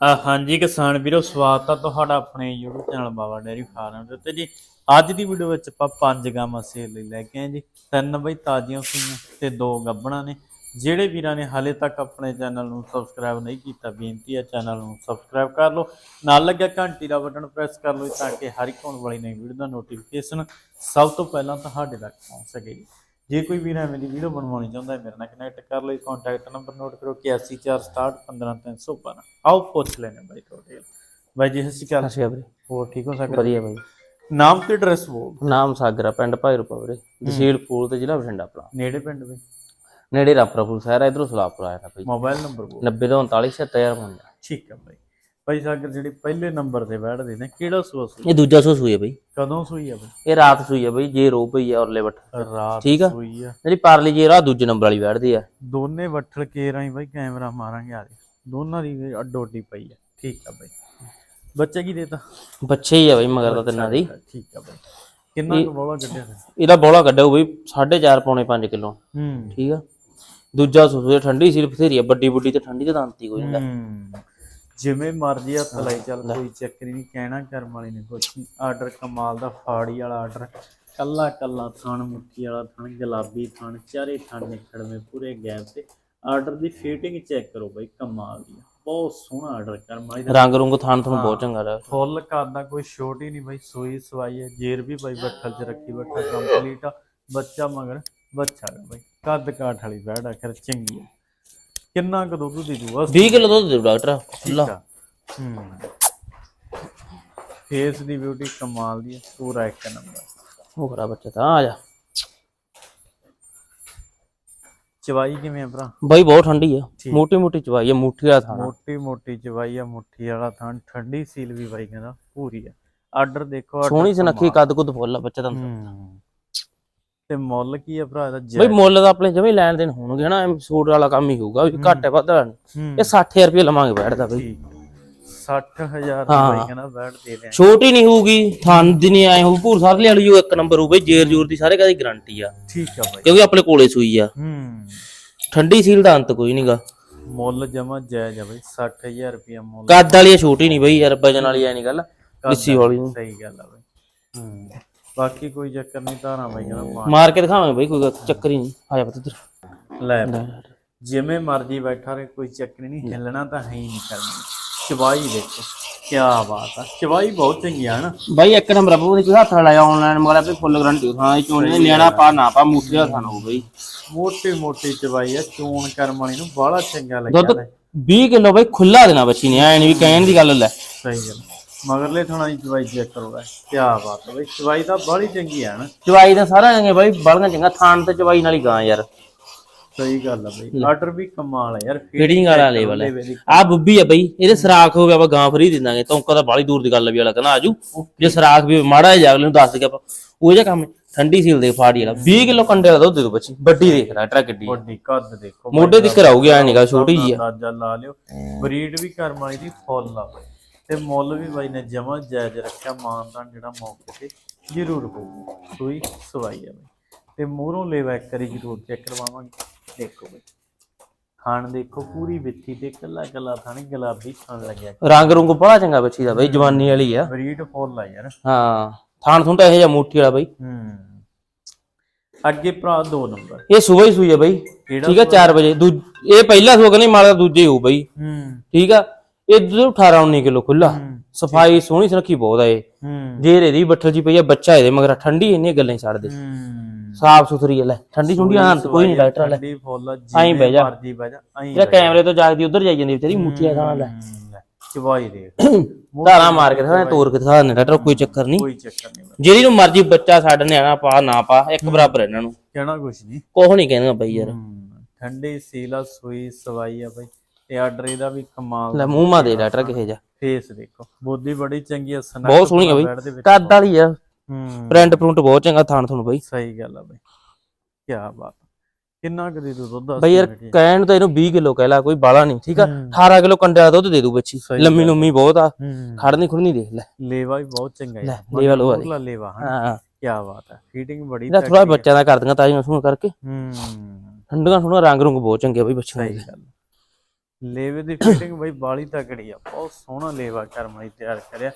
ਹਾਂਜੀ ਕਿਸਾਨ ਵੀਰੋ, ਸਵਾਗਤ ਆ ਤੁਹਾਡਾ ਆਪਣੇ YouTube channel Baba dairy farm ਦੇ ਉੱਤੇ ਜੀ। ਅੱਜ ਦੀ ਵੀਡੀਓ ਵਿੱਚ ਆਪਾਂ ਪੰਜ ਗਾਵਾਂ ਸੇਲ ਲਈ ਲੈ ਕੇ ਆਏ ਜੀ। ਤਿੰਨ ਬਈ ਤਾਜ਼ੀਆਂ ਸੂਈਆਂ ਤੇ ਦੋ ਗੱਬਣਾ ਨੇ। ਜਿਹੜੇ ਵੀਰਾਂ ਨੇ ਹਾਲੇ ਤੱਕ ਆਪਣੇ ਚੈਨਲ ਨੂੰ ਸਬਸਕ੍ਰਾਈਬ ਨਹੀਂ ਕੀਤਾ, ਬੇਨਤੀ ਹੈ ਚੈਨਲ ਨੂੰ ਸਬਸਕ੍ਰਾਈਬ ਕਰ ਲਓ। ਨਾਲ ਲੱਗਿਆ ਘੰਟੀ ਦਾ ਬਟਨ ਪ੍ਰੈਸ ਕਰ ਲਓ ਤਾਂ ਕਿ ਹਰ ਇੱਕ ਆਉਣ ਵਾਲੀ ਨਵੀਂ ਵੀਡੀਓ ਦਾ ਨੋਟੀਫਿਕੇਸ਼ਨ ਸਭ ਤੋਂ ਪਹਿਲਾਂ ਤੁਹਾਡੇ ਤੱਕ ਪਹੁੰਚ ਸਕੇ ਜੀ। ਕੋਈ ਵੀਰ ਐਵੇਂ ਦੀ ਵੀਡੀਓ ਬਣਵਾਉਣੀ ਚਾਹੁੰਦਾ ਹੈ ਮੇਰੇ ਨਾਲ ਕਨੈਕਟ ਕਰ ਲਓ ਕੰਟੈਕਟ ਨੰਬਰ ਨੋਟ ਕਰੋ 8146615312 ਆਓ ਪੁੱਛ ਲੈਣੇ ਬਾਈ ਤੁਹਾਡੇ ਬਾਈ ਜੀ ਸਤਿ ਸ਼੍ਰੀ ਅਕਾਲ। ਵੀਰੇ। ਹੋਰ ਠੀਕ ਹੋ ਸਕਦਾ ਵਧੀਆ ਬਾਈ। ਨਾਮ ਤੇ ਐਡਰੈਸ ਬੋਲ। ਨਾਮ ਸਾਗਰਾ ਪਿੰਡ ਭਾਈਰੂਪਾ ਵੀਰੇ। ਤਹਿਸੀਲ ਤੇ ਜ਼ਿਲ੍ਹਾ ਬਠਿੰਡਾ ਆਪਣਾ। ਨੇੜੇ ਪਿੰਡ ਬਈ? ਨੇੜੇ ਰਾਪਰਾਪੁਰ ਸ਼ਹਿਰ ਹੈ ਇਧਰੋਂ ਸਲਾਪੁਰ ਆਇਆ ਨਾ ਬਾਈ। ਮੋਬਾਈਲ ਨੰਬਰ ਬੋਲ। 90 ਤੋਂ 39 70000 ਬੰਦਾ ਠੀਕ ਹੈ ਬਾਈ। ਬਾਈ ਸਾਗਰ ਜਿਹੜੀ ਪਹਿਲੇ ਨੰਬਰ ਤੇ ਬੈਠਦੇ ਨੇ ਕਿਹੜਾ ਸੂਆ ਸੂਈ? ਇਹ ਦੂਜਾ ਸੂ ਸੂਈ ਹੈ ਬਾਈ। ਕਦੋਂ ਸੂਈ ਆ ਬਾਈ? ਇਹ ਰਾਤ ਸੂਈ ਹੈ ਬਾਈ ਜੇ ਰੋ ਪਈ ਹੈ ਔਰਲੇ ਬੱਠ ਰਾਤ ਠੀਕ ਆ। ਸੂਈ ਆ। ਜਿਹੜੀ ਪਾਰਲੀ ਜੇ ਰਾਤ ਦੂਜੇ ਨੰਬਰ ਵਾਲੀ ਬੈਠਦੀ ਆ। ਦੋਨੇ ਵੱਠਲ ਕੇ ਰਾਈ ਬਾਈ ਕੈਮਰਾ ਮਾਰਾਂਗੇ ਆ ਦੋਨਾਂ ਦੀ ਅੱਡੋ ਅੱਡੀ ਪਈ ਆ। ਠੀਕ ਆ ਬਾਈ। ਬੱਚਾ ਕੀ ਦੇਤਾ? ਬੱਚੇ ਹੀ ਆ ਬਾਈ ਮਗਰ ਦਾ ਤਿੰਨਾਂ ਦੀ। ਠੀਕ ਆ ਬਾਈ। ਕਿੰਨਾ ਕੁ ਬੋਲਾ ਕੱਢਿਆ ਇਹਦਾ ਬੋਲਾ ਕੱਢਿਓ ਬਾਈ 4.5 ਪੌਣੇ 5 ਕਿਲੋ। ਹੂੰ। ਠੀਕ ਆ? ਦੂਜਾ ਸੂਈ ਠੰਡੀ ਸੀ ਬਥੇਰੀ ਆ ਵੱਡੀ ਵੱਡੀ ਤੇ ਠੰਡੀ ਤੇ ਦੰਤੀ ਕੋਈ ਨਹੀਂ ਹੂੰ। ਜਿਵੇਂ ਮਰਜ਼ੀ ਹੱਥ ਲਾਈ ਚੱਲ ਕੋਈ ਚੱਕਰ ਨਹੀਂ ਕਹਿਣਾ ਕਰਮ ਵਾਲੀ ਨੇ ਕੁਛ ਨਹੀਂ। ਆਰਡਰ ਕਮਾਲ ਦਾ ਫਾੜੀ ਵਾਲਾ ਆਰਡਰ। ਕੱਲਾ ਕੱਲਾ ਥਣ ਮੁੱਠੀ ਵਾਲਾ ਥਣ ਗੁਲਾਬੀ ਥਣ ਚਾਰੇ ਥਣ ਨਿਕੜਵੇਂ ਪੂਰੇ ਗੈਪ ਤੇ। ਆਰਡਰ ਦੀ ਫਿਟਿੰਗ ਚੈੱਕ ਕਰੋ ਬਾਈ ਕਮਾਲ ਦੀ। ਬਹੁਤ ਸੋਹਣਾ ਆਰਡਰ ਕਰਮ ਵਾਲੀ ਦਾ। ਰੰਗ ਰੁੰਗ ਥਾਣ ਤੁਹਾਨੂੰ ਬਹੁਤ ਚੰਗਾ ਲੱਗਾ ਫੁੱਲ ਕਰਦਾ ਕੋਈ ਛੋਟ ਹੀ ਨਹੀਂ ਬਾਈ ਸੋਈ ਸਵਾਈ ਹੈ ਜੇਰ ਵੀ ਬਾਈ ਬੱਠਲ ਚ ਰੱਖੀ ਬੱਠਾ ਕੰਪਲੀਟ ਆ। ਬੱਚਾ ਮਗਰ ਬੱਚਾ ਬਾਈ। ਕੱਦ ਕਾਠ ਵਾਲੀ ਬੈੜ ਆਖਰ ਚੰਗੀ ਹੈ ਕਿੰਨਾ ਕੁ ਦੁੱਧ ਦੀ ਦੂਆ 20 ਕਿਲੋ ਦੁੱਧ ਦਿਓ ਡਾਕਟਰ ਹੂੰ। ਫੇਸ ਦੀ ਬਿਊਟੀ ਕਮਾਲ ਦੀ ਹੈ ਪੂਰਾ ਇੱਕ ਨੰਬਰ। ਹੋ ਕਰਾ ਬੱਚਾ ਤਾਂ ਆ ਜਾ। ਚਵਾਈ ਕਿਵੇਂ ਆ ਭਰਾ? ਬਾਈ ਬਹੁਤ ਠੰਡੀ ਆ। ਮੋਟੀ ਮੋਟੀ ਚਵਾਈ ਆ ਮੁੱਠੀ ਦਾ ਥਾਣਾ। ਮੋਟੀ ਮੋਟੀ ਚਵਾਈ ਆ ਮੁੱਠੀ ਵਾਲਾ ਥਾਂ ਠੰਡੀ ਸੀਲ ਵੀ ਬਾਈ ਕਹਿੰਦਾ ਪੂਰੀ ਆ। ਆਰਡਰ ਦੇਖੋ ਸੋਹਣੀ ਸੁਨੱਖੀ ਕੱਦ ਕੁੱਦ ਫੁੱਲ ਆ ਬੱਚਾ ਤਾਂ ਤੇ ਮੁੱਲ ਕੀ ਆ ਭਰਾ ਇਹਦਾ? ਜੈ ਬਈ ਮੁੱਲ ਤਾਂ ਆਪਣੇ ਜਮੇ ਲੈਣ ਦੇਣ ਹੋਣਗੇ ਹਨਾ ਸੂਟ ਵਾਲਾ ਕੰਮ ਹੀ ਹੋਊਗਾ ਵੀ ਘੱਟ ਹੈ ਵੱਧ ਇਹ 60000 ਰੁਪਏ ਲਵਾਂਗੇ ਬੈਠਦਾ ਬਈ। ਠੀਕ 60000 ਦੀ ਬਾਈ ਕਹਿੰਦਾ ਬੈਠ ਦੇ ਦੇ ਛੋਟੀ ਨਹੀਂ ਹੋਊਗੀ ਥਾਨ ਦੀ ਨਹੀਂ ਆਏ ਹੋਊ ਭੂਰ ਸਾਰ ਵਾਲੀ ਜੋ ਇੱਕ ਨੰਬਰ ਹੋਊ ਬਈ ਜੇਰ ਜੂਰ ਦੀ ਸਾਰੇ ਕਦੀ ਗਾਰੰਟੀ ਆ। ਠੀਕ ਆ ਬਾਈ। ਕਿਉਂਕਿ ਆਪਣੇ ਕੋਲੇ ਸੂਈ ਆ। ਹੂੰ। ਠੰਡੀ ਸੀਲ ਦਾ ਅੰਤ ਕੋਈ ਨਹੀਂਗਾ ਮੁੱਲ ਜਮਾ ਜਾਇਜ਼ ਆ ਬਾਈ 60000 ਰੁਪਇਆ ਮੁੱਲ। ਕੱਦ ਵਾਲੀ ਛੋਟੀ ਨਹੀਂ ਬਈ ਯਾਰ ਵਜਨ ਵਾਲੀ ਐ ਨਹੀਂ ਗੱਲ ਸਹੀ ਗੱਲ ਆ ਬਾਈ। ਹੂੰ। ਬਾਕੀ ਕੋਈ ਚੱਕਰ ਨਹੀਂ ਧਾਰਾਂ ਬਾਈ ਕਹਿੰਦਾ ਮਾਰ ਮਾਰ ਕੇ ਦਿਖਾਵਾਂਗੇ ਬਈ ਕੋਈ ਗੱਲ- ਚੱਕਰ ਹੀ ਨਹੀਂ। ਆ ਜਾ ਪੁੱਤ ਇੱਧਰ। ਲੈ ਬਾਈ। ਜਿਵੇਂ ਮਰਜ਼ੀ ਬੈਠਾ ਰਹੇ ਕੋਈ ਚੱਕਰ ਨਹੀਂ ਹਿੱਲਣਾ ਤਾਂ ਹੈ ਹੀ ਨਹੀਂ ਕਰਨੀ। ਚਵਾਈ ਦੇਖੋ ਕੀ ਬਾਤ ਆ। ਚਵਾਈ ਬਹੁਤ ਚੰਗੀ ਆ ਨਾ ਬਾਈ ਇੱਕ ਨੰਬਰ ਆ ਕੋਈ ਹੱਥ ਨਾਲ ਲਾਇਆ ਆਨਲਾਈਨ ਮਗਰ ਆਪੇ ਫੁੱਲ ਗਾਰੰਟੀ ਹਾਂ ਇਹ ਚੋਣੇ ਨਿਆਣਾ ਪਾ ਨਾ ਪਾ ਮੁੱਠੀ ਦਾ ਥਾਣਾ ਹੋਊ ਬਈ। ਮੋਟੀ ਮੋਟੀ ਚਵਾਈ ਆ ਚੋਣ ਕਰਮ ਵਾਲੀ ਨੂੰ ਬੜਾ ਚੰਗਾ ਲੱਗਿਆ ਦੁੱਧ ਲੈ 20 ਕਿਲੋ ਬਈ ਖੁੱਲਾ ਦੇਣਾ ਬੱਚੀ ਨੇ ਐ ਨਹੀਂ ਵੀ ਕਹਿਣ ਦੀ ਗੱਲ ਲੈ। ਸਹੀ ਗੱਲ ਮਗਰਲੇ ਥਾਣਾ ਦੀ ਚਵਾਈ ਚੈੱਕ ਕਰੋ ਲੈ ਕੀ ਬਾਤ ਆ ਬਈ ਚਵਾਈ ਤਾਂ ਬੜੀ ਚੰਗੀ ਆ ਨਾ। ਚਵਾਈ ਦਾ ਸਾਰਾ ਜਾਂਗੇ ਬਾਈ ਬੜੀਆਂ ਚੰਗਾ ਥਾਣ ਤੇ ਚਵਾਈ ਨਾਲ ਹੀ ਗਾਂ ਯਾਰ। ਸਹੀ ਗੱਲ ਆ ਬਈ ਆਰਡਰ ਵੀ ਕਮਾਲ ਆ ਯਾਰ ਫੀਡਿੰਗ ਵਾਲਾ ਲੈਵਲ ਹੈ ਆ। ਬੁੱਬੀ ਆ ਬਈ ਇਹਦੇ ਸਰਾਖ ਹੋ ਗਿਆ ਆਪਾਂ ਗਾਂ ਫਰੀ ਦੇ ਦਾਂਗੇ ਤੌਂਕਾ ਤਾਂ ਬਾਲੀ ਦੂਰ ਦੀ ਗੱਲ ਵੀ ਵਾਲਾ ਕਹਿੰਦਾ ਆਜੂ ਜੇ ਸਰਾਖ ਵੀ ਮਾੜਾ ਜਿਹਾ ਅਗਲੇ ਨੂੰ ਦੱਸ ਦੇ ਆਪਾਂ ਉਹ ਜਿਹਾ ਕੰਮ ਹੈ। ਠੰਡੀ ਸੀਲ ਦੇ ਫਾੜੀ ਵਾਲਾ 20 ਕਿਲੋ ਕੰਡੇ ਦਾ ਦੁੱਧ ਦੇ ਦੋ ਬੱਚੀ ਵੱਡੀ ਦੇਖ ਲੈ ਟਰੱਕ ਗੱਡੀ ਵੱਡੀ ਕੱਦ ਦੇਖੋ ਮੋਢੇ ਦੀ ਕਰਾਉਗੀ ਐ ਨਹੀਂਗਾ ਛੋਟੀ ਜੀ ਆ। ਅੰਦਾਜ਼ਾ ਲਾ ਲਿਓ ਬਰੀਡ ਵੀ ਕਰਮ ਵਾਲੀ ਦੀ ਫੁੱਲ ਆ ਬਈ। ਤੇ ਮੁੱਲ ਵੀ ਬਾਈ ਨੇ ਜਮਾ ਜਾਇਜ਼ ਰੱਖਿਆ ਮਾਨਦਾਨ ਜਿਹੜਾ ਮੌਕੇ ਤੇ ਜ਼ਰੂਰ ਹੋਊ ਸੂਈ ਸਵਾਈ ਆ ਬਈ। ਤੇ ਮੂਹਰੋਂ ਲੈਵਾ ਇੱਕ ਵਾਰੀ ਜ਼ਰੂਰ ਚੈੱਕ ਕਰਵਾਵਾਂਗੇ। ਦੇਖੋ ਬਈ। ਖਾਣ ਦੇਖੋ ਪੂਰੀ ਵਿੱਥੀ ਤੇ ਕੱਲਾ ਕੱਲਾ ਥਾਣੀ ਗੁਲਾਬੀ ਖਾਣ ਲੱਗਿਆ। ਰੰਗ ਰੁੰਗ ਬੜਾ ਚੰਗਾ ਬੱਚੀ ਦਾ ਬਈ ਜਵਾਨੀ ਵਾਲੀ ਆ। ਬਰੀਡ ਫੁੱਲ ਆ ਯਾਰ। ਹਾਂ ਥਾਣ ਥੁਣ ਤਾਂ ਇਹੋ ਜਿਹਾ ਮੋਟੀ ਵਾਲਾ ਬਈ। ਹੂੰ। ਅੱਗੇ ਭਰਾ ਦੋ ਨੰਬਰ। ਇਹ ਸਵੇਰ ਹੀ ਸੂਈ ਆ ਬਈ। ਠੀਕ ਆ 4 ਵਜੇ। ਦੂ ਇਹ ਪਹਿਲਾ ਸੂਆ ਨਹੀਂ ਮਾਲਾ ਦੂਜੇ ਹੋਊ ਬਈ। ਹੂੰ। ਠੀਕ ਆ? ਇਹ ਦੁੱਧ 18 19 ਕਿਲੋ ਖੁੱਲਾ ਸਫ਼ਾਈ ਸੋਹਣੀ ਸੁਨੱਖੀ ਬਹੁਤ ਆ ਇਹ। ਜੇਰ ਇਹਦੀ ਬੱਠਲ ਜੀ ਪਈ ਆ ਬੱਚਾ ਇਹਦੇ ਮਗਰ ਠੰਡੀ ਇੰਨੀਆਂ ਗੱਲਾਂ ਹੀ ਛੱਡ ਦੇ ਸਾਫ਼ ਸੁਥਰੀ ਲੈ ਠੰਡੀ ਠੁੰਡੀ ਅੰਤ ਕੋਈ ਨਹੀਂ ਡਾਕਟਰ ਲੈ ਆਈਂ ਬਹਿ ਜਾ। ਮਰਜ਼ੀ ਬਹਿ ਜਾ ਆਈਂ ਜਿਹੜਾ ਕੈਮਰੇ ਤੋਂ ਜਾਗਦੀ ਉਧਰ ਜਾਈ ਜਾਂਦੀ ਵਿਚਾਰੀ ਮੁੱਠੀਆਂ ਨਾਲ ਲੈ। ਚਵਾਈ ਦੇ। ਧਾਰਾ ਮਾਰ ਕੇ ਦਿਖਾ ਤੋਰ ਕੇ ਦਿਖਾ ਦਿੰਦੇ ਡਾਕਟਰ ਕੋਈ ਚੱਕਰ ਨਹੀਂ। ਕੋਈ ਚੱਕਰ ਨਹੀਂ ਜਿਹੜੀ ਨੂੰ ਮਰਜ਼ੀ ਬੱਚਾ ਛੱਡ ਨਿਆਣਾ ਪਾ ਨਾ ਪਾ ਇੱਕ ਬਰਾਬਰ ਇਹਨਾਂ ਨੂੰ। ਕਹਿਣਾ ਕੁਛ ਨਹੀਂ। ਕੋਹ ਨਹੀਂ ਕਹਿੰਦਾ ਬਈ ਯਾਰ। ਠੰਡੀ ਸੀਲਾ ਸੂਈ ਸਵਾਈ ਆ ਬਈ। ਤੇ ਆਰਡਰ ਇਹਦਾ ਵੀ ਕਮਾਲ ਲੈ ਮੂੰਹ ਮਾ ਦੇ ਡਾਕਟਰ ਕਿਹੇ ਜਾ ਫੇਸ ਦੇਖੋ ਬੋਦੀ ਬੜੀ ਚੰਗੀ ਆ ਸਨਕ ਬਹੁਤ ਸੋਹਣੀ ਆ ਬਈ। ਕੱਦ ਵਾਲੀ ਆ। ਹੂੰ। ਪ੍ਰਿੰਟ ਪ੍ਰਿੰਟ ਬਹੁਤ ਚੰਗਾ ਥਾਣ ਤੁਹਾਨੂੰ ਬਈ। ਸਹੀ ਗੱਲ ਆ ਬਈ। ਕੀ ਬਾਤ। ਕਿੰਨਾ ਕੁ ਦੇ ਦੂ ਦੁੱਧ ਬਈ ਯਾਰ ਕਹਿਣ ਤਾਂ ਇਹਨੂੰ 20 ਕਿਲੋ ਕਹਿ ਲਾ ਕੋਈ ਬਾਲਾ ਨਹੀਂ ਠੀਕ ਆ? 18 ਕਿਲੋ ਕੰਡੇ ਦੁੱਧ ਦੇ ਦੂ ਬੱਚੀ। ਲੰਮੀ ਲੰਮੀ ਬਹੁਤ ਆ। ਖੜਨੀ ਖੁੜਨੀ ਦੇਖ ਲੈ। ਲੇਵਾ ਵੀ ਬਹੁਤ ਚੰਗਾ ਹੈ ਲੇਵਾ ਲੋ ਲੇਵਾ ਹਾਂ। ਕੀ ਬਾਤ ਹੈ ਫੀਡਿੰਗ ਬੜੀ ਇਹਦਾ ਥੋੜਾ ਬੱਚਿਆਂ ਦਾ ਕਰ ਦੀਆਂ ਤਾਜ਼ੀਆਂ ਸੁਣ ਕਰਕੇ। ਹੂੰ। ਠੰਡੀਆਂ ਸੁਣਾ ਰੰਗ ਰੁੰਗ ਬਹੁਤ ਚੰਗੇ ਬਈ ਬੱਚਿਆਂ ਦੇ। ਲੇਵੇ ਦੀ ਫਿਟਿੰਗ ਬਈ ਬਾਲੀ ਤਕੜੀ ਆ ਬਹੁਤ ਸੋਹਣਾ ਲੇਵਾ ਕਰਮਾਈ ਤਿਆਰ ਕਰਿਆ।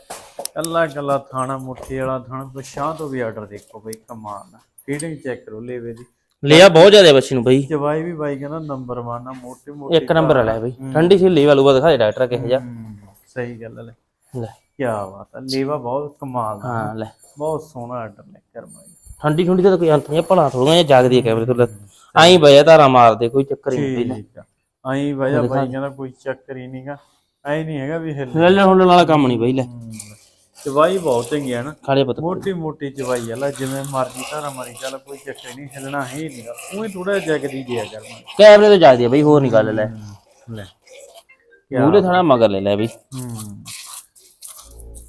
ਕੱਲਾ ਕੱਲਾ ਥਾਣਾ ਮੁੱਠੀ ਵਾਲਾ ਥਾਣਾ ਪਛਾਂ ਤੋਂ ਵੀ ਆਰਡਰ ਦੇਖੋ ਬਈ ਕਮਾਲ ਦਾ ਫਿਟਿੰਗ ਚੈੱਕ ਕਰੋ ਲੇਵੇ ਦੀ। ਲਿਆ ਬਹੁਤ ਜ਼ਿਆਦਾ ਬੱਚੀ ਨੂੰ ਬਈ। ਜਵਾਈ ਵੀ ਬਾਈ ਕਹਿੰਦਾ ਨੰਬਰ 1 ਆ ਮੋਟੀ ਮੋਟੀ ਇੱਕ ਨੰਬਰ ਵਾਲਾ ਬਈ। ਠੰਡੀ ਸੀ ਲੀ ਵਾਲੂਗਾ ਦਿਖਾ ਦੇ ਡਾਕਟਰ ਕਿਹੋ ਜਿਹਾ। ਸਹੀ ਗੱਲ ਲੈ। ਲੈ। ਕੀ ਬਾਤ ਆ ਲੇਵਾ ਬਹੁਤ ਕਮਾਲ ਦਾ ਹਾਂ ਲੈ। ਬਹੁਤ ਸੋਹਣਾ ਆਰਡਰ ਲੈ ਕਰਮਾਈ ਠੰਡੀ ਠੰਡੀ ਦਾ ਤਾਂ ਕੋਈ ਅੰਤ ਨਹੀਂ ਭਲਾ ਥੋੜਾ ਜਿਹਾ ਜਾਗਦੀ ਹੈ ਕੈਮਰੇ ਤੋਂ ਆਈ ਬਈਆ ਧਾਰਾ ਮਾਰਦੇ ਕੋਈ ਚੱਕਰ ਨਹੀਂ ਠੀਕ ਆਈ ਵਜਾ ਬਾਈ ਕਹਿੰਦਾ ਕੋਈ ਚੱਕਰ ਹੀ ਨਹੀਂਗਾ ਐ ਨਹੀਂ ਹੈਗਾ ਵੀ ਹਿੱਲ ਲੈ ਹੁੱਲਣ ਵਾਲਾ ਕੰਮ ਨਹੀਂ ਬਈ ਲੈ। ਚਵਾਈ ਬਹੁਤ ਚੰਗੀ ਆ ਨਾ। ਖਾਲੇ ਪਤਾ। ਮੋਟੀ ਮੋਟੀ ਚਵਾਈ ਆ ਲੈ ਜਿਵੇਂ ਮਰਜ਼ੀ ਧਾਰਾ ਮਾਰੀ ਚੱਲ ਕੋਈ ਚੱਕਰ ਨਹੀਂ ਹਿੱਲਣਾ ਹੀ ਨਹੀਂਗਾ ਉਹ ਥੋੜਾ ਜਗਦੀ ਜਿਆ ਕਰਨਾ ਕੈਮਰੇ ਤੋਂ ਜਾਗਦੀ ਹੈ ਬਈ ਹੋਰ ਨਹੀਂ ਗੱਲ ਲੈ। ਲੈ। ਮੂਲੇ ਥਾਣਾ ਮਗਰ ਲੈ ਲੈ ਬਈ। ਹੂੰ।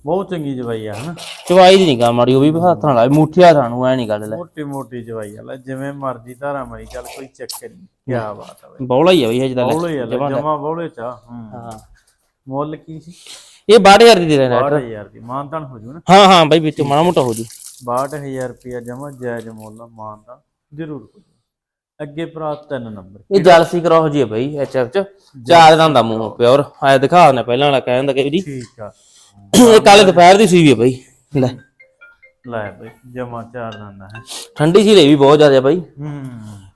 ਬਹੁਤ ਚੰਗੀ ਚਵਾਈ ਆ ਹਨਾ? ਚਵਾਈ ਦੀ ਨਹੀਂ ਗਾ ਮਾੜੀ ਉਹ ਵੀ ਹੱਥ ਨਾਲ ਮੁੱਠਿਆ ਥਾਣੂ ਐ ਨਹੀਂ ਗੱਲ ਲੈ। ਮੋਟੀ ਮੋਟੀ ਚਵਾਈ ਆ ਲੈ ਜਿਵੇਂ ਮਰਜ਼ੀ ਧਾਰਾ ਮਾਰੀ ਚੱਲ ਕੋਈ ਚੱਕਰ ਨਹੀਂ ਕੀ ਬਾਤ ਆ ਬਈ। ਬੌਲਾ ਹੀ ਆ ਬਈ ਲੈ ਬੋਲੇ ਆ ਜਮਾ ਬੋਲੇ ਚਾ ਹੂੰ। ਮੁੱਲ ਕੀ ਸੀ? ਇਹ 62000 ਦੀ ਦੇ ਰਹੇ ਨੇ 62000 ਦੀ ਮਾਨਤਾਨ ਹੋ ਜੂ ਨਾ? ਹਾਂ ਹਾਂ ਬਈ ਵਿੱਚ ਮਾੜਾ ਮੋਟਾ ਹੋ ਜੂ। 62000 ਰੁਪਇਆ ਜਮਾ ਜਾਇਜ਼ ਮੁੱਲ ਆ, ਮਾਨਤਾਨ ਜ਼ਰੂਰ ਹੋ ਜੂ। ਅੱਗੇ ਭਰਾ ਤਿੰਨ ਨੰਬਰ। ਇਹ ਜਲਸੀ ਕਰੋ ਜੀ ਬਈ ਐਚਐਫ ਚ। ਚਾਰ ਦਾ ਮੂੰਹ ਪਿਓਰ। ਆਇਆ ਦਿਖਾ ਉਹਨੇ ਪਹਿਲਾਂ ਵਾਲਾ ਕਹਿੰਦਾ ਕਿ ਜੀ। ਠੀਕ ਆ। ਇਹ ਕੱਲ ਦੁਪਹਿਰ ਦੀ ਸੂਈ ਵੀ ਹੈ ਬਈ। ਲੈ। ਲੈ ਬਈ ਜਮਾ ਚਾਰ ਦੰਦਾ ਹੈ। ਠੰਡੀ ਸੀ ਲਈ ਵੀ ਬਹੁਤ ਜ਼ਿਆਦਾ ਬਈ। ਹੂੰ।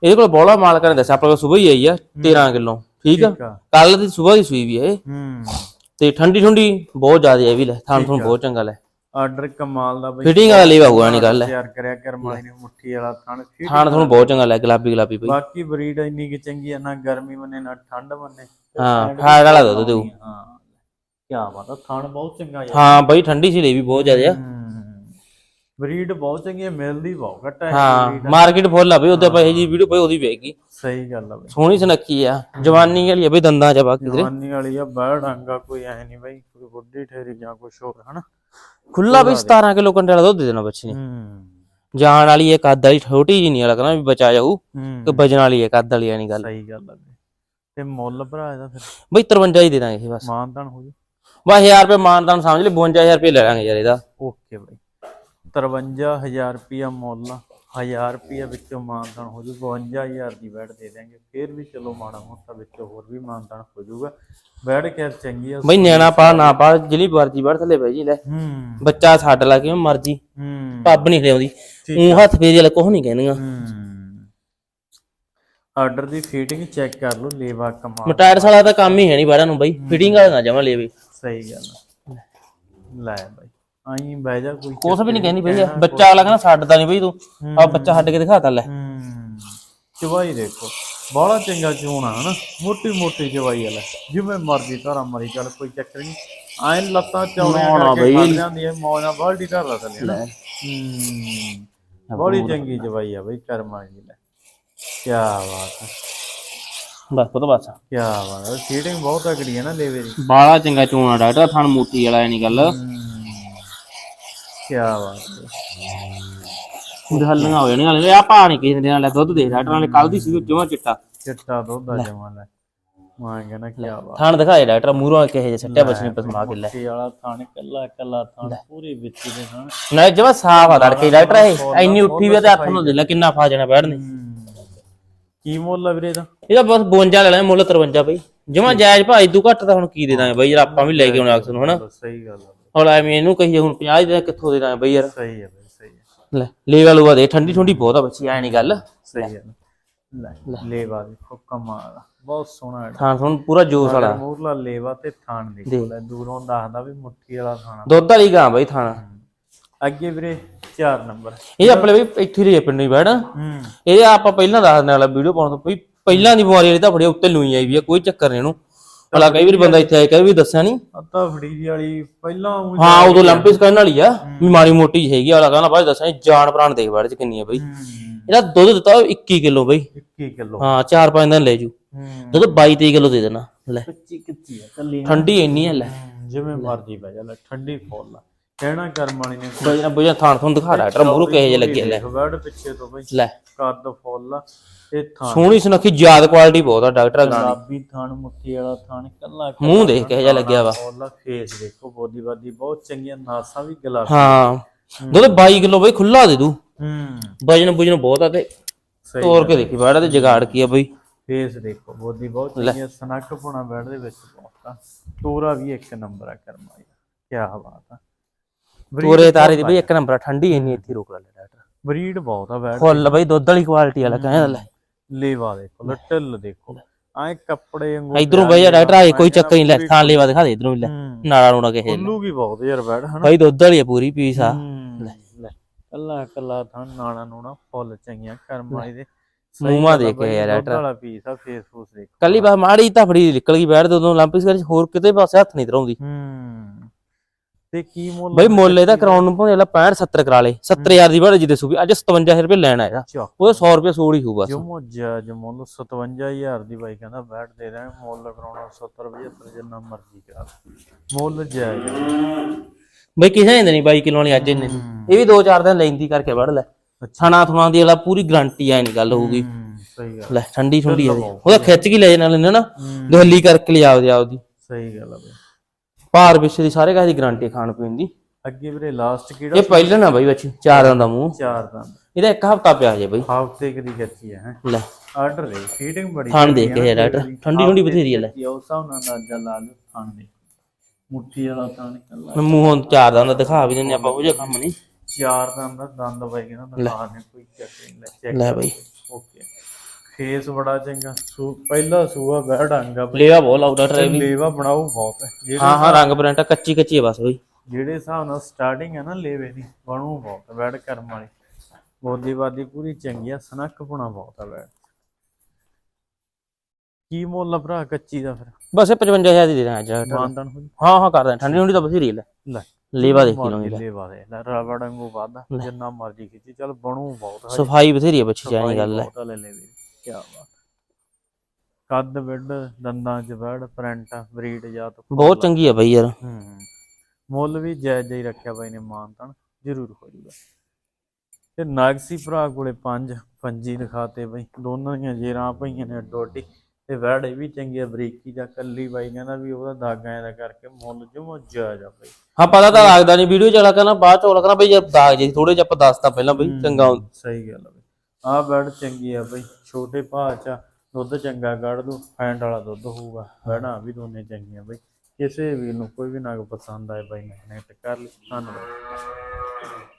ਇਹਦੇ ਕੋਲ ਬੋਲਾ ਮਾਲ ਕਰਨ ਦੱਸਿਆ ਆਪਣੇ ਕੋਲ ਸਵੇਰ ਹੀ ਆਈ ਆ 13 ਕਿਲੋ ਠੀਕ ਆ? ਕੱਲ ਦੀ ਸਵੇਰ ਦੀ ਸੂਈ ਵੀ ਹੈ ਇਹ। ਹੂੰ। ਤੇ ਠੰਡੀ ਠੰਡੀ ਬਹੁਤ ਜ਼ਿਆਦਾ ਹੈ ਵੀ ਲੈ ਥਾਂ ਤੁਹਾਨੂੰ ਬਹੁਤ ਚੰਗਾ ਲੈ। ਆਰਡਰ ਕਮਾਲ ਦਾ ਬਈ। ਫਿਟਿੰਗ ਵਾਲਾ ਲੀਵਾ ਹੋਊਗਾ ਨਹੀਂ ਗੱਲ ਹੈ। ਤਿਆਰ ਕਰਿਆ ਕਰਮਾਈ ਨੇ ਮੁੱਠੀ ਵਾਲਾ ਥਣ। Fit ਥਾਂ ਤੁਹਾਨੂੰ ਬਹੁਤ ਚੰਗਾ ਲੈ ਗੁਲਾਬੀ ਗੁਲਾਬੀ ਬਈ। ਬਾਕੀ ਬਰੀਡ ਇੰਨੀ ਕਿ ਚੰਗੀ ਆ ਨਾ ਗਰਮੀ ਮੰਨੇ ਨਾ ਠੰਡ ਮੰਨੇ ਹਾਂ ਫੈਟ ਵਾਲਾ ਦੁੱਧ ਦੇਊ। ਹਾਂ। ਕੀ ਬਾਤ ਆ ਥਣ ਬਹੁਤ ਚੰਗਾ ਯਾਰ। ਹਾਂ ਬਈ ਠੰਡੀ ਸੀ ਲਈ ਵੀ ਬਹੁਤ ਜ਼ਿਆਦਾ ਆ। ਬਰੀਡ ਬਹੁਤ ਚੰਗੀ ਹੈ ਮਿਲਦੀ ਬਹੁਤ ਘੱਟ ਹੈ ਹਾਂ ਮਾਰਕੀਟ ਫੁੱਲ ਆ ਬਈ ਉਹਦੇ ਪਏ ਜੀ ਵੀਡੀਓ ਪਈ ਉਹਦੀ ਵੇਖੀ। ਸਹੀ ਗੱਲ ਆ ਬਈ। ਸੋਹਣੀ ਸੁਨੱਖੀ ਆ ਜਵਾਨੀ ਵਾਲੀ ਆ ਬਈ ਦੰਦਾਂ ਚ ਬਾਕੀ ਕਿਧਰੇ ਜਵਾਨੀ ਵਾਲੀ ਆ ਬੜ ਡਾਂਗਾ ਕੋਈ ਐ ਨਹੀਂ ਬਈ ਕੋਈ ਬੁੱਢੀ ਠੇਰੀ ਜਾਂ ਕੁਛ ਹੋਰ ਹਨਾ। ਖੁੱਲਾ ਬਈ 17 ਕਿਲੋ ਕੰਡੇ ਵਾਲਾ ਦੁੱਧ ਦੇ ਦੇਣਾ ਬੱਚੇ ਨੇ। ਜਾਣ ਵਾਲੀ ਇੱਕ ਅੱਧ ਵਾਲੀ ਛੋਟੀ ਜੀ ਨਹੀਂ ਵਾਲਾ ਕਹਿੰਦਾ ਵੀ ਬਚਾ ਜਾਊ ਕਿ ਵਜਣ ਵਾਲੀ ਇੱਕ ਅੱਧ ਵਾਲੀ ਆ ਨਹੀਂ ਗੱਲ। ਸਹੀ ਗੱਲ ਆ ਤੇ ਮੁੱਲ ਭਰਾ ਇਹਦਾ ਫਿਰ। ਬਈ 53 ਹੀ ਦੇ ਦਾਂਗੇ ਇਹ ਬਸ। ਮਾਨਦਾਨ ਹੋ ਜੂ। ਬਸ 1000 ਰੁਪਏ ਮਾਨਦਾਨ ਸਮਝ ਲੈ 52000 ਰੁਪਏ ਲੈ ਲਾਂਗੇ ਯਾਰ ਇਹਦਾ। ਓਕੇ ਬਈ। 53000 ਰੁਪਿਆ ਮੁੱਲ ਆ 1000 ਰੁਪਿਆ ਵਿੱਚੋਂ ਮਾਨਦਾਨ ਹੋ ਜੂ 52000 ਦੀ ਬੈਡ ਦੇ ਦੇਾਂਗੇ ਫੇਰ ਵੀ ਚਲੋ ਮਾੜਾ ਮੋਟਾ ਵਿੱਚੋਂ ਹੋਰ ਵੀ ਮਾਨਦਾਨ ਹੋ ਜਾਊਗਾ ਬੈਡ ਕੇਅਰ ਚੰਗੀ ਆ ਬਈ ਨਿਆਣਾ ਪਾ ਨਾ ਪਾ ਜਿਹੜੀ ਮਰਜ਼ੀ ਵੜ ਥੱਲੇ ਬਈ ਜੀ ਲੈ। ਹੂੰ। ਬੱਚਾ ਛੱਡ ਲਾ ਕਿਵੇਂ ਮਰਜ਼ੀ। ਹੂੰ। ਪੱਬ ਨਹੀਂ ਲਿਆਉਂਦੀ ਉਹ ਹੱਥ ਫੇਰੀ ਵਾਲਾ ਕੁਝ ਨਹੀਂ ਕਹਿੰਦੀਆਂ। ਹੂੰ। ਆਰਡਰ ਦੀ ਫੀਟਿੰਗ ਚੈੱਕ ਕਰ ਲਓ ਲੇਵਾ ਕਮਾਲ। ਮਟਾਇਰ ਸਾਲਾ ਤਾਂ ਕੰਮ ਹੀ ਹੈ ਨਹੀਂ ਬਾੜਾਂ ਨੂੰ ਬਈ। ਫਿਟਿੰਗ ਵਾਲਾ ਨਾ ਜਮਾ ਲੈ ਬਈ ਸਹੀ ਗੱਲ ਆ। ਲੈ ਬਾਈ ਆਈ ਬਹਿ ਜਾ ਕੋਈ ਕੁਛ ਵੀ ਨਹੀਂ ਕਹਿੰਦੀ ਬਈ ਇਹ। ਬੱਚਾ ਅਗਲਾ ਕਹਿੰਦਾ ਛੱਡਦਾ ਨਹੀਂ ਬਈ ਤੂੰ ਆ ਬੱਚਾ ਛੱਡ ਕੇ ਦਿਖਾਤਾ ਲੈ। ਹੂੰ ਚਵਾਈ ਦੇਖੋ ਬਾਹਲਾ ਚੰਗਾ ਚੋਣਾ ਹਨਾ? ਮੋਟੀ ਮੋਟੀ ਚਵਾਈ ਵਾਲਾ ਜਿਵੇਂ ਮਰਜ਼ੀ ਧਾਰਾ ਮਰੀ ਚੱਲ ਕੋਈ ਚੱਕਰ ਨਹੀਂ ਆਇਨ ਲੱਤਾਂ ਚੌੜੀਆਂ ਕਰਕੇ। ਖੜ ਜਾਂਦੀ ਹੈ ਮੌਜਾਂ ਬਾਲਟੀ ਧਰ ਲਾ ਥੱਲੇ ਹਨਾ? ਹੂੰ ਬੜੀ ਚੰਗੀ ਚਵਾਈ ਆ ਬਈ ਕਰਮਾਂ ਦੀ ਲੈ। ਕੀ ਬਾਤ ਹੈ ਬਸ ਪੁੱਤ ਬਸ। ਕੀ ਬਾਤ ਹੈ ਫੀਟਿੰਗ ਬਹੁਤ ਤਕੜੀ ਹੈ ਨਾ ਲੇਵੇ ਦੀ ਬਾਲਾ ਚੰਗਾ ਚੋਣਾ ਡਾਕਟਰ ਥਣ ਮੋਟੀ ਵਾਲਾ ਐ ਨਹੀਂ ਗੱਲ। ਕੀ ਬਾਤ ਹੈ ਹੱਲੀਆਂ ਹੋ ਜਾਣੀਆਂ ਹਲੇ ਆ ਪਾ ਨਹੀਂ ਕਿਸੇ ਦੇ ਨਾਲ ਲੈ ਦੁੱਧ ਦੇ ਡਾਕਟਰ ਨਾਲੇ ਕੱਲ ਦੀ ਸੀ ਜਮਾ ਚਿੱਟਾ। ਚਿੱਟਾ ਦੁੱਧ ਆ ਜਮਾ ਲੈ। ਮੈਂ ਕਹਿੰਦਾ ਕੀ ਬਾਤ ਥਣ ਦਿਖਾਏ ਡਾਕਟਰ ਮੂਹਰੋਂ ਕਿਹੇ ਜੇ ਸੱਟਿਆ ਬਚਨੇ ਪਸਮਾ ਕੇ ਲੈ। ਵਾਲਾ ਥਾਣ ਕੱਲਾ ਕੱਲਾ ਥਾਣ ਪੂਰੀ ਵਿੱਚ ਦੇ ਥਾਣ। ਨਾ ਜਮਾ ਸਾਫ਼ ਆ ਤੜਕੇ ਡਾਕਟਰ ਇਹ ਐਨੀ ਉੱਠੀ ਵੀ ਤੇ ਹੱਥ ਨੂੰ ਦੇ ਲੈ ਕਿੰਨਾ ਫਾ ਜਾਣਾ ਬੈਠਨੇ ਕੀ ਮੁੱਲ ਆ ਵੀਰੇ ਦਾ ਇਹਦਾ ਬਸ 52 ਲੈ ਲੈਣਾ ਮੁੱਲ 53 ਬਈ। ਜਮਾ ਜਾਇਜ਼ ਭਾਈ ਤੂੰ ਘੱਟ ਤਾਂ ਹੁਣ ਕੀ ਦੇ ਦਾਂਗੇ ਬਈ ਯਾਰ ਆਪਾਂ ਵੀ ਲੈ ਕੇ ਆਉਣਾ ਅਕਸਰ ਨੂੰ ਹਨਾ? ਸਹੀ ਗੱਲ ਆ। ਹੁਣ ਐਵੇਂ ਇਹਨੂੰ ਕਹੀਏ ਹੁਣ 50 ਦੇ ਕਿੱਥੋਂ ਦੇ ਦਾਂਗੇ ਬਈ ਯਾਰ? ਸਹੀ ਹੈ ਬਈ ਸਹੀ ਹੈ ਲੈ ਲੈ ਵਾਲੂਆ ਦੇ ਠੰਡੀ ਠੰਡੀ ਬਹੁਤ ਆ ਬੱਚੀ ਐ ਨਹੀਂ ਗੱਲ। ਸਹੀ ਹੈ ਲੈ ਲੇਵਾ ਦੇਖੋ ਕਮਾਲ ਆ। ਬਹੁਤ ਸੋਹਣਾ ਹੈ। ਥਾਂ ਤੁਹਾਨੂੰ ਪੂਰਾ ਜੋਸ ਵਾਲਾ। ਮੂਰਲਾ ਲੇਵਾ ਤੇ ਥਾਣ ਦੇਖੋ ਲੈ ਦੂਰੋਂ ਦੱਸਦਾ ਵੀ ਮੁੱਠੀ ਵਾਲਾ ਥਾਣਾ। ਦੁੱਧ ਵਾਲੀ ਗਾਂ ਬਈ ਥਾਣਾ। ਅੱਗੇ ਵੀਰੇ 4 ਨੰਬਰ। ਇਹ ਆਪਣੇ ਬਈ ਇੱਥੇ ਹੀ ਪਿੰਡ ਹੀ ਬੈਠ ਹੂੰ। ਇਹ ਆਪਾਂ ਪਹਿਲਾਂ ਦੱਸ ਦਿੰਦੇ ਵਾਲਾ ਵੀਡੀਓ ਪਾਉਣ ਤੋਂ ਬਈ ਪਹਿਲਾਂ ਦੀ ਬਿਮਾਰੀ ਵਾਲੀ ਤਾਂ ਫੜੀ ਉੱਤੇ ਲੂਈ ਆਈ ਵੀ ਆ ਕੋਈ ਚੱਕਰ ਨਹੀਂ ਇਹਨੂੰ। ਭਲਾ ਕਈ ਵਾਰੀ ਬੰਦਾ ਇੱਥੇ ਆਏ ਕਈ ਵੀ ਦੱਸਿਆ ਨਹੀਂ। ਅੱਤਾ ਫੜੀ ਦੀ ਵਾਲੀ ਪਹਿਲਾਂ ਹਾਂ ਉਦੋਂ ਲੰਪਿਸ ਕਰਨ ਵਾਲੀ ਆ ਬਿਮਾਰੀ ਮੋਟੀ ਜਿਹੀ ਹੈਗੀ ਵਾਲਾ ਕਹਿੰਦਾ ਬਾਅਦ ਦੱਸਾਂ ਜਾਨ ਪ੍ਰਾਣ ਦੇਖ ਬਾੜ ਚ ਕਿੰਨੀ ਆ ਬਈ। ਇਹਦਾ ਦੁੱਧ ਦਿੱਤਾ 21 ਕਿਲੋ ਬਈ। 21 ਕਿਲੋ। ਹਾਂ 4-5 ਦਿਨ ਲੈ ਜੂ। ਦੁੱਧ 22-23 ਕਿਲੋ ਦੇ ਦੇਣਾ ਲੈ। ਕੱਚੀ ਕੱਚੀ ਆ ਕੱਲੀ ਠੰਡੀ ਇੰਨੀ ਆ ਲੈ। ਜਿਵੇਂ ਮਰਜ਼ੀ ਬਹਿ ਜਾ ਲੈ ਠੰਡੀ ਫੁੱਲ ਆ। ਕਹਿਣਾ ਕਰਮ ਵਾਲੀ ਨੇ ਬਈ ਨਾ ਬਈ ਥਾਣ ਤੁਹਾਨੂੰ ਦਿਖਾ ਡਾਕਟਰ ਮੂਰੂ ਕਿਹੇ ਜੇ ਲੱਗੇ ਲੈ। ਵਰਡ ਪਿੱਛੇ ਤੋਂ ਬਈ ਲੈ। ਕੱਦ ਫੁੱਲ ਇਹ ਥਾਣ ਸੋਹਣੀ ਸੁਨੱਖੀ ਯਾਦ ਕੁਆਲਿਟੀ ਬਹੁਤ ਆ ਡਾਕਟਰ ਗਾਂ ਗੁਲਾਬੀ ਥਾਣ ਮੁੱਠੀ ਵਾਲਾ ਥਾਣ ਕੱਲਾ ਮੂੰਹ ਦੇਖ ਕਿਹੋ ਜਿਹਾ ਲੱਗਿਆ ਵਾ। ਫੁੱਲ ਫੇਸ ਦੇਖੋ ਬੋਦੀ ਬਾਦੀ ਬਹੁਤ ਚੰਗੀਆਂ ਨਾਸਾਂ ਵੀ ਗੁਲਾਬੀ। ਹਾਂ। ਦੁੱਧ 22 ਕਿਲੋ ਬਈ ਖੁੱਲਾ ਦੇ ਦੂ। ਹੂੰ। ਵਜਨ ਬੁਜਨ ਬਹੁਤ ਆ ਤੇ ਤੋੜ ਕੇ ਦੇਖੀ ਬਾੜਾ ਤੇ ਜਗਾੜ ਕੀ ਆ ਬਈ। ਫੇਸ ਦੇਖੋ ਬੋਦੀ ਬਹੁਤ ਚੰਗੀ ਹੈ ਸਨੱਕ ਪੁਣਾ ਬੈਡ ਦੇ ਵਿੱਚ ਬਹੁਤ ਆ। ਤੋਰਾ ਵੀ ਇੱਕ ਨੰਬਰ ਆ ਕਰਮਾ ਕੀ ਬਾਤ ਆ। ਤੋਰੇ ਤਾਰੇ ਦੀ ਬਈ ਇੱਕ ਨੰਬਰ ਠੰਡੀ ਇੰਨੀ ਇੱਥੇ ਰੋਕ ਲੈ ਡਾਕਟਰ। ਬਰੀਡ ਬਹੁਤ ਆ ਬੈਠ ਫੁੱਲ ਬਈ ਦੁੱਧ ਵਾਲੀ ਕੁਆਲਿਟੀ ਵਾਲਾ ਕਹਿੰਦਾ ਲੈ। ਲੇਵਾ ਦੇਖੋ ਲੱਟਲ ਦੇਖੋ। ਆਏ ਕੱਪੜੇ ਵਾਂਗੂ ਇਧਰੋਂ ਬਈ ਡਾਕਟਰ ਆਏ ਕੋਈ ਚੱਕਰ ਨਹੀਂ ਲੈ ਥਾਂ ਲੇਵਾ ਦਿਖਾ ਦੇ ਇਧਰੋਂ ਵੀ ਲੈ। ਨਾਲਾ ਨੂੜਾ ਕਿਸੇ ਨੂੰ। ਵੀ ਬਹੁਤ ਯਾਰ ਬੈਠ ਹਨਾ? ਬਈ ਦੁੱਧ ਵਾਲੀ ਪੂਰੀ ਪੀਸ ਆ। ਲੈ। ਕੱਲਾ ਕੱਲਾ ਥਾਂ ਨਾਲਾ ਨੂੜਾ ਫੁੱਲ ਚੰਗੀਆਂ ਕਰਮ ਦੇ। ਮੂਮਾ ਦੇਖ ਕੇ ਯਾਰ ਡਾਕਟਰ। ਵਾਲਾ ਪੀਸ ਆ ਫੇਸ ਦੇਖ। ਕੱਲੀ ਬਸ ਮਾੜੀ ਧਫੜੀ ਨਿਕਲ ਗਈ ਬੈਠ ਦੋ ਲੰਪਿਸ ਕਰ ਹੋਰ ਕਿਤੇ ਪਾਸੇ ਹੱਥ ਨਹੀਂ ਧਰਾਉਂਦੀ। ਹੂੰ। ਤੇ ਕੀ ਮੁੱਲ ਬਈ ਮੁੱਲ ਇਹਦਾ ਕਰਾਉਣ ਨੂੰ ਭਾਵੇਂ 65 70 ਕਰਾ ਲੇ 70000 ਦੀ ਬੜਾ ਜਿੱਦੇ ਸੂਬੀ ਅੱਜ 57000 ਰੁਪਏ ਲੈਣਾ ਇਹਦਾ। ਉਹ 100 ਰੁਪਏ ਸੋੜ ਹੀ ਹੋਊ ਬਸ ਜੋ ਮੁੱਜਾ ਜੋ ਮੁੱਲ 57000 ਦੀ ਬਾਈ ਕਹਿੰਦਾ ਬੈਠ ਦੇ ਰਹੇ ਮੁੱਲ ਕਰਾਉਣਾ 70 75 ਜਿੰਨਾ ਮਰਜ਼ੀ ਕਰਾ। ਮੁੱਲ ਜਾਇਜ਼। ਬਈ ਕਿਸੇ ਨੇ ਨਹੀਂ 22 ਕਿਲੋ ਵਾਲੀ ਅੱਜ ਇਹਨੇ। ਇਹ ਵੀ 2-4 ਦਿਨ ਲੈਂਦੀ ਕਰਕੇ ਵੜ ਲੈ। ਥਣਾ ਥੁਣਾ ਦੀ ਅਗਲਾ ਪੂਰੀ ਗਾਰੰਟੀ ਆ ਨਹੀਂ ਗੱਲ ਹੋਊਗੀ। ਹੂੰ ਸਹੀ ਗੱਲ ਲੈ ਠੰਡੀ ਠੰਡੀ ਆ ਉਹਦਾ ਖਿੱਚ ਕੇ ਲੈ ਜਾਣਾ ਲੈਣਾ ਨਾ। ਦਹਲੀ ਕਰਕੇ ਲਿਆ ਉਹਦੀ ਆਪਦੀ। ਸਹੀ ਗੱਲ ਆ ਬਈ। ਭਾਰ ਪਿੱਛੇ ਦੀ ਸਾਰੇ ਕਾਹ ਦੀ ਗਾਰੰਟੀ ਖਾਣ ਪੀਣ ਦੀ। ਅੱਗੇ ਵੀਰੇ ਲਾਸਟ ਕਿਹੜਾ ਇਹ ਪਹਿਲਾਂ ਨਾ ਬਈ ਬੱਚੀ ਚਾਰਾਂ ਦਾ ਮੂੰਹ। ਚਾਰ ਦੰਦ ਇਹਦਾ ਇੱਕ ਹਫਤਾ ਪਿਆ ਜੇ ਬਈ। ਹਫ਼ਤੇ ਕਦੀ ਕੱਚੀ ਹੈ ਹੈਂ। ਲੈ। ਆਰਡਰ ਦੇ ਫੀਡਿੰਗ ਬੜੀ ਦੇਖ ਆ ਕੇ ਯਾਰ ਜਿਹੜੀ ਠੰਡੀ ਠੰਡੀ ਬਥੇਰੀ ਆ ਲੈ। ਉਸ ਹਿਸਾਬ ਨਾਲ ਅੰਦਾਜ਼ਾ ਲਾ ਲਓ ਥਣ ਦੇ ਮੁੱਠੀ ਵਾਲਾ ਥਣ ਨਿਕਲਦਾ ਮੂੰਹੋਂ ਚਾਰ ਦਾ ਦਿਖਾ ਵੀ ਦਿੰਨੇ ਆਪਾਂ ਉਹ ਜਿਹਾ ਕੰਮ ਨਹੀਂ। ਚਾਰ ਦੰਦ ਦਾ ਦੰਦ ਬਾਈ ਕਹਿੰਦਾ ਦਿਖਾ ਨੇ ਕੋਈ ਚੱਕ ਨਹੀਂ ਲੈ ਚੈੱਕ ਲੈ ਬਈ। ਓਕੇ ਫੇਸ ਬੜਾ ਚੰਗਾ ਸੂ ਪਹਿਲਾ ਸੂਆ ਡਾਂਗਾ ਬਈ। ਲੇਵਾ ਬਹੁਤ ਲਾਉਦਾ ਟਰੇ ਵੀ ਲੇਵਾ ਬਣਾਉ ਬਹੁਤ ਹੈ। ਜਿਹੜੇ ਹਾਂ ਹਾਂ ਰੰਗ ਬਰੰਟਾ ਕੱਚੀ ਕੱਚੀ ਹੈ ਬਸ ਬਈ। ਜਿਹੜੇ ਹਿਸਾਬ ਨਾਲ ਸਟਾਰਟਿੰਗ ਹੈ ਨਾ ਲੇਵੇ ਦੀ ਬਣੂ ਬਹੁਤ ਬੈਡ ਕਰਮ ਵਾਲੀ। ਬੋਦੀ ਬਾਦੀ ਪੂਰੀ ਚੰਗੀ ਆ ਸਨੱਕ ਪੁਣਾ ਬਹੁਤ ਹੈ ਬੈਡ ਕੀ ਮੁੱਲ ਆ ਭਰਾ ਕੱਚੀ ਦਾ ਫਿਰ? ਬਸ ਇਹ 55000 ਦੀ ਦੇ ਦਾਂ ਅੱਜ। ਮਾਨਦਾਨ ਹੋ ਹਾਂ ਹਾਂ ਕਰ ਦਾਂ ਠੰਡੀ ਠੰਡੀ ਤਾਂ ਬਥੇਰੀ ਲੈ। ਲੈ। ਲੇਵਾ ਦੇਖ ਲਓ ਮਰਜ਼ੀ ਲੇਵਾ ਦੇ ਲੈ ਰਬੜ ਵਾਂਗੂ ਵਾਦਾ ਜਿੰਨਾ ਮਰਜ਼ੀ ਖਿੱਚੀ ਚੱਲ ਬਣੂ ਬਹੁਤ ਸਫ਼ਾਈ ਬਥੇਰੀ ਹੈ ਬੱਚੀ ਜਾਨੀ ਗੱਲ ਹੈ। ਲੈ ਲੈ ਵੀ ਕੀ ਬਾਤ। ਕੱਦ ਵਿੱਡ ਦੰਦਾਂ ਚ ਬੈਡ ਪ੍ਰਿੰਟ ਬਰੀਡ ਜਾਤ ਬਹੁਤ ਚੰਗੀ ਹੈ ਬਈ ਯਾਰ। ਹੂੰ ਮੁੱਲ ਵੀ ਜਾਇਜ਼ ਹੀ ਰੱਖਿਆ ਬਾਈ ਨੇ ਮਾਨਤਨ ਜ਼ਰੂਰ ਹੋ ਜੂਗਾ ਤੇ ਨਾਗਸੀ ਭਰਾ ਕੋਲੇ ਪੰਜ ਪੰਜੀ ਦਿਖਾਤੇ ਬਈ। ਦੋਨਾਂ ਦੀਆਂ ਜੇਰਾਂ ਪਈਆਂ ਨੇ ਡੋਡੀ। ਤੇ ਵੈੜ ਇਹ ਵੀ ਚੰਗੀ ਆ ਬਰੀਕੀ ਜਾਂ ਕੱਲੀ ਬਾਈ ਕਹਿੰਦਾ ਵੀ ਉਹਦਾ ਦਾਗਾਂ ਦਾ ਕਰਕੇ ਮੁੱਲ ਜਮੋ ਜਾਇਜ਼ ਆ ਬਈ। ਹਾਂ ਪਤਾ ਤਾਂ ਲੱਗਦਾ ਨਹੀਂ ਵੀਡੀਓ ਚਲਾ ਕਰਨਾ ਬਾਅਦ ਚ ਲੱਗਣਾ ਬਈ ਯਾਰ ਦਾਗ ਜੇ ਥੋੜੇ ਜਿਹਾ ਆਪਾਂ ਦੱਸਤਾ ਪਹਿਲਾਂ ਬਈ ਚੰਗਾ। ਸਹੀ ਗੱਲ ਆ ਆਹ ਬੈਡ ਚੰਗੀ ਆ ਬਈ ਛੋਟੇ ਭਾਅ ਚ ਆ, ਦੁੱਧ ਚੰਗਾ ਕੱਢ ਦੂ ਫੈਂਟ ਵਾਲਾ ਦੁੱਧ ਹੋਊਗਾ ਬੈੜਾਂ ਵੀ ਦੋਨੇ ਚੰਗੀਆਂ ਬਈ। ਕਿਸੇ ਵੀ ਨੂੰ ਕੋਈ ਵੀ ਨਗ ਪਸੰਦ ਆਏ ਬਾਈ ਨੇ ਕਨੈਕਟ ਕਰ ਲਈ ਧੰਨਵਾਦ।